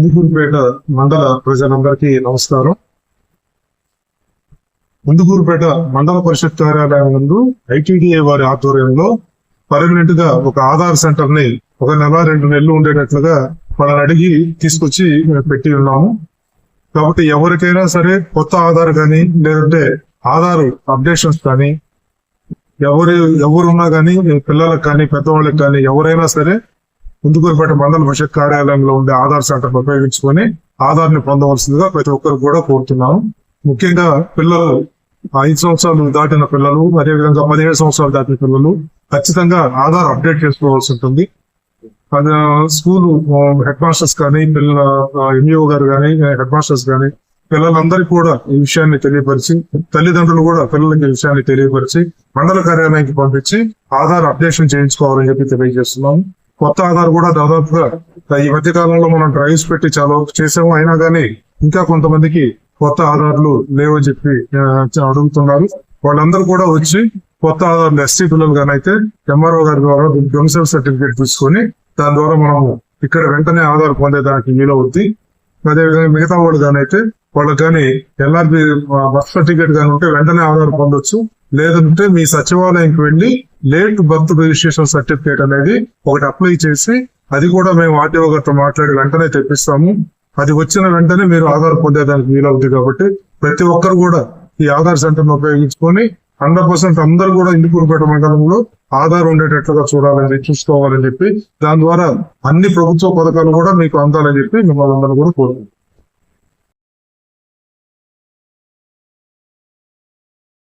ముందుకూరుపేట మండల ప్రజలందరికీ నమస్కారం. ముందుకూరుపేట మండల పరిషత్ కార్యాలయం ముందు ఐటీడీఏ వారి ఆధ్వర్యంలో పర్మనెంట్గా ఒక ఆధార్ సెంటర్ని ఒక నెల రెండు నెలలు ఉండేటట్లుగా వాళ్ళని అడిగి తీసుకొచ్చి పెట్టి ఉన్నాము. కాబట్టి ఎవరికైనా సరే కొత్త ఆధార్ కానీ లేదంటే ఆధార్ అప్డేషన్స్ కానీ ఎవరు ఎవరున్నా కానీ పిల్లలకు కానీ పెద్దవాళ్ళకి కానీ ఎవరైనా సరే ముందుకూరుపేట మండల పరిషత్ కార్యాలయంలో ఉండే ఆధార్ సెంటర్ ఉపయోగించుకొని ఆధార్ని పొందవలసిందిగా ప్రతి ఒక్కరు కూడా కోరుతున్నాము. ముఖ్యంగా పిల్లలు ఐదు సంవత్సరాలు దాటిన పిల్లలు అదేవిధంగా పదిహేడు సంవత్సరాలు దాటిన పిల్లలు ఖచ్చితంగా ఆధార్ అప్డేట్ చేసుకోవాల్సి ఉంటుంది. అది స్కూల్ హెడ్ మాస్టర్స్ కానీ పిల్లల ఎంఈఓ గారు కానీ హెడ్ మాస్టర్స్ కానీ పిల్లలందరికీ కూడా ఈ విషయాన్ని తెలియపరిచి తల్లిదండ్రులు కూడా పిల్లలకి ఈ విషయాన్ని తెలియపరిచి మండల కార్యాలయానికి పంపించి ఆధార్ అప్డేషన్ చేయించుకోవాలని చెప్పి తెలియజేస్తున్నాము. కొత్త ఆధార్ కూడా దాదాపుగా ఈ మధ్య కాలంలో మనం డ్రైవ్స్ పెట్టి చాలా చేసాము. అయినా కానీ ఇంకా కొంతమందికి కొత్త ఆధార్లు లేవని చెప్పి అడుగుతున్నారు. వాళ్ళందరూ కూడా వచ్చి కొత్త ఆధార్లు ఎస్టీ పిల్లలు కానీ అయితే ఎంఆర్ఓ గారి ద్వారా డొమిసైల్ సర్టిఫికేట్ తీసుకొని దాని ద్వారా మనము ఇక్కడ వెంటనే ఆధార్ పొందేదానికి వీలవుద్ది. అదేవిధంగా మిగతా వాళ్ళు కానీ అయితే వాళ్ళకి కానీ ఎల్ఆర్బి బర్త్ సర్టిఫికేట్ కానీ ఉంటే వెంటనే ఆధార్ పొందొచ్చు. లేదంటే మీ సచివాలయంకి వెళ్ళి లేట్ బర్త్ రిజిస్ట్రేషన్ సర్టిఫికేట్ అనేది ఒకటి అప్లై చేసి అది కూడా మేము ఆర్టీఓ గారితో మాట్లాడి వెంటనే తెప్పిస్తాము. అది వచ్చిన వెంటనే మీరు ఆధార్ పొందేదానికి వీలవుతుంది కాబట్టి ప్రతి ఒక్కరు కూడా ఈ ఆధార్ సెంటర్ను ఉపయోగించుకొని హండ్రెడ్ పర్సెంట్ అందరూ కూడా ఇందుకూరుపేట మండలంలో ఆధార్ ఉండేటట్లుగా చూడాలని చూసుకోవాలని చెప్పి దాని ద్వారా అన్ని ప్రభుత్వ పథకాలు కూడా మీకు అందాలని చెప్పి మిమ్మల్ని అందరూ కూడా కోరుకుంటున్నాం.